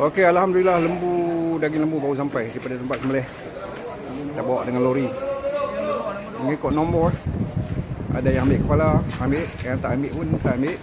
Okey, Alhamdulillah lembu daging lembu baru sampai daripada tempat sembelih. Kita bawa dengan lori. Mengikut nombor. Ada yang ambil kepala, ambil. Yang tak ambil pun tak ambil.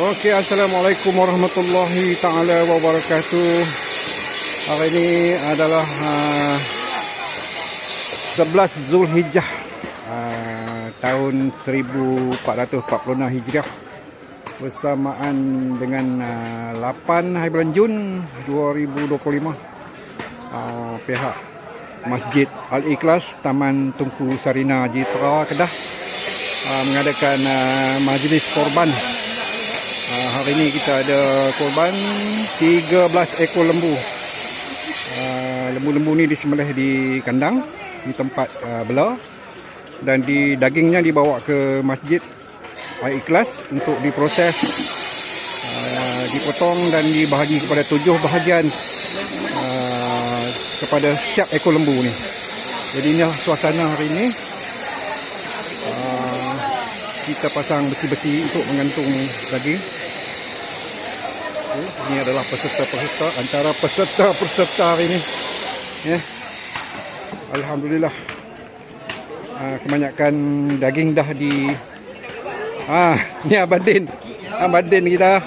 Okey, Assalamualaikum warahmatullahi taala wabarakatuh. Hari ini adalah uh, 11 Zulhijjah uh, tahun 1446 Hijriah bersamaan dengan uh, 8 hari bulan Jun 2025 uh, pihak Masjid Al-Ikhlas Taman Tunku Sarina Jitra Kedah uh, mengadakan uh, majlis korban Uh, hari ini kita ada korban 13 ekor lembu. Uh, lembu-lembu ni disembelih di kandang di tempat uh, bela dan di dagingnya dibawa ke masjid Al Ikhlas untuk diproses uh, dipotong dan dibahagi kepada tujuh bahagian uh, kepada setiap ekor lembu ni. Jadi inilah suasana hari ini. Uh, kita pasang besi-besi untuk menggantung daging. Ini adalah peserta-peserta antara peserta-peserta hari ini. Ya. Alhamdulillah. Uh, kebanyakan daging dah di Ah, ni Abadin. Abadin kita.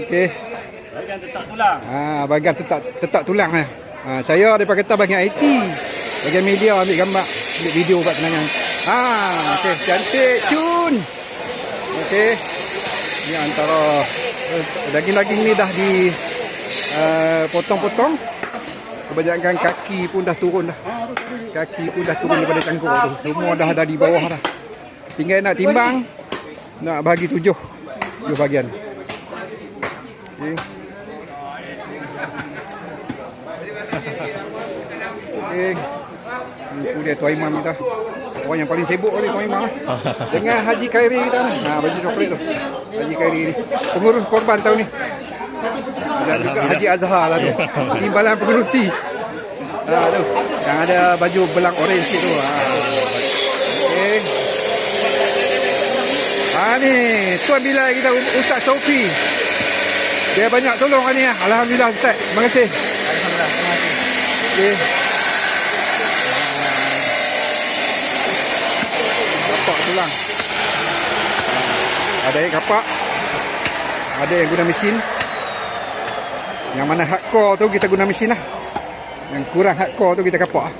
Okey. Bagian tetap tulang. Ah, bagian tetap tetap tulang eh. Ah, saya daripada kata bagian IT. Bagian media ambil gambar, ambil video buat kenangan. Ah, okey, cantik cun. Okey. Ini antara daging-daging ni dah di uh, potong-potong. Kebanyakan kaki pun dah turun dah. Kaki pun dah turun daripada cangkuk tu. Semua dah ada di bawah dah. Tinggal nak timbang. Nak bagi tujuh. Tujuh bahagian. Okay. Okay. Itu dia Tuan Imam kita. Orang yang paling sibuk ni Tuan Imam. lah. Dengan Haji Khairi kita ni. Ha, baju coklat tu. Haji Khairi ni. Pengurus korban tahun ni. Dan juga Haji Azhar lah tu. Timbalan pengurusi. Ha, tu. Yang ada baju belang orange tu. Ha. Okay. Ha ni. Tuan bila kita Ustaz Sofi. Dia banyak tolong hari ni. ah. Alhamdulillah Ustaz. Terima kasih. Alhamdulillah. Terima kasih. Okay. Kapak tulang. Ada yang kapak. Ada yang guna mesin. Yang mana hardcore tu kita guna mesin lah. Yang kurang hardcore tu kita kapak lah.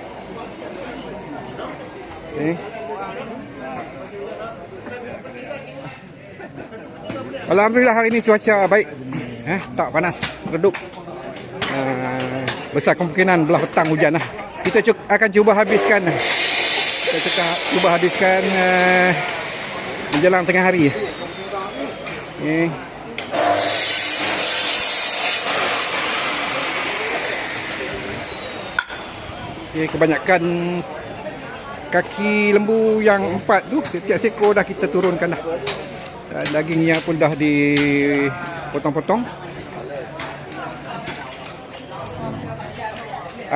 Okay. Alhamdulillah hari ini cuaca baik. Eh, tak panas, redup. Uh, besar kemungkinan belah petang hujan lah. Kita akan cuba habiskan kita cuba, cuba habiskan uh, menjelang tengah hari. Okay. Okay, kebanyakan kaki lembu yang empat tu setiap seekor dah kita turunkan dah. Dan dagingnya pun dah dipotong-potong.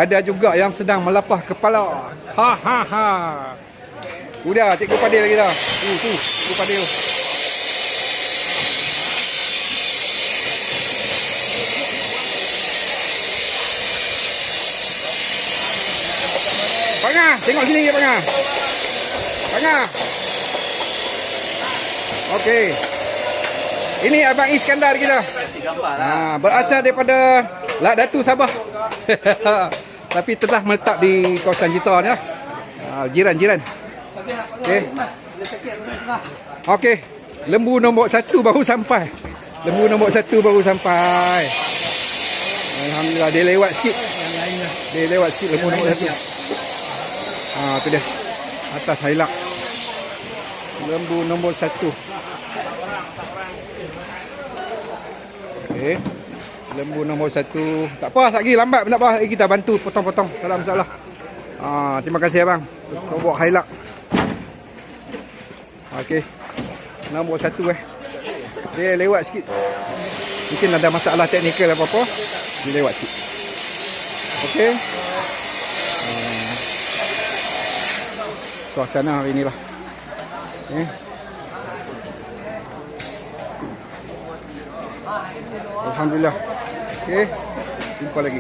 Ada juga yang sedang melapah kepala. Ha ha ha. Udah, cikgu Padil lagi dah. Tu, tu, cikgu Padil. Pangah, tengok sini ya Pangah. Pangah. Okey. Ini Abang Iskandar kita. Lah. Ha, berasal daripada Lak Datu Sabah. Tapi telah meletak di kawasan Jita ni lah. Ha, jiran-jiran. Okey. Okey. Lembu nombor satu baru sampai. Lembu nombor satu baru sampai. Alhamdulillah dia lewat sikit. Dia lewat sikit lembu nombor satu. Ha, tu dia. Atas highlight. Lembu nombor satu. Okey. Lembu nombor satu. Tak apa, tak lagi lambat pun tak apa. Eh, kita bantu potong-potong. Tak ada masalah. Ah, terima kasih abang. Kau bawa highlight. Okey. Nombor satu eh. Dia lewat sikit. Mungkin ada masalah teknikal apa-apa. Dia lewat sikit. Okey. Ah, suasana hari inilah. Eh. Alhamdulillah. Okey. Jumpa lagi.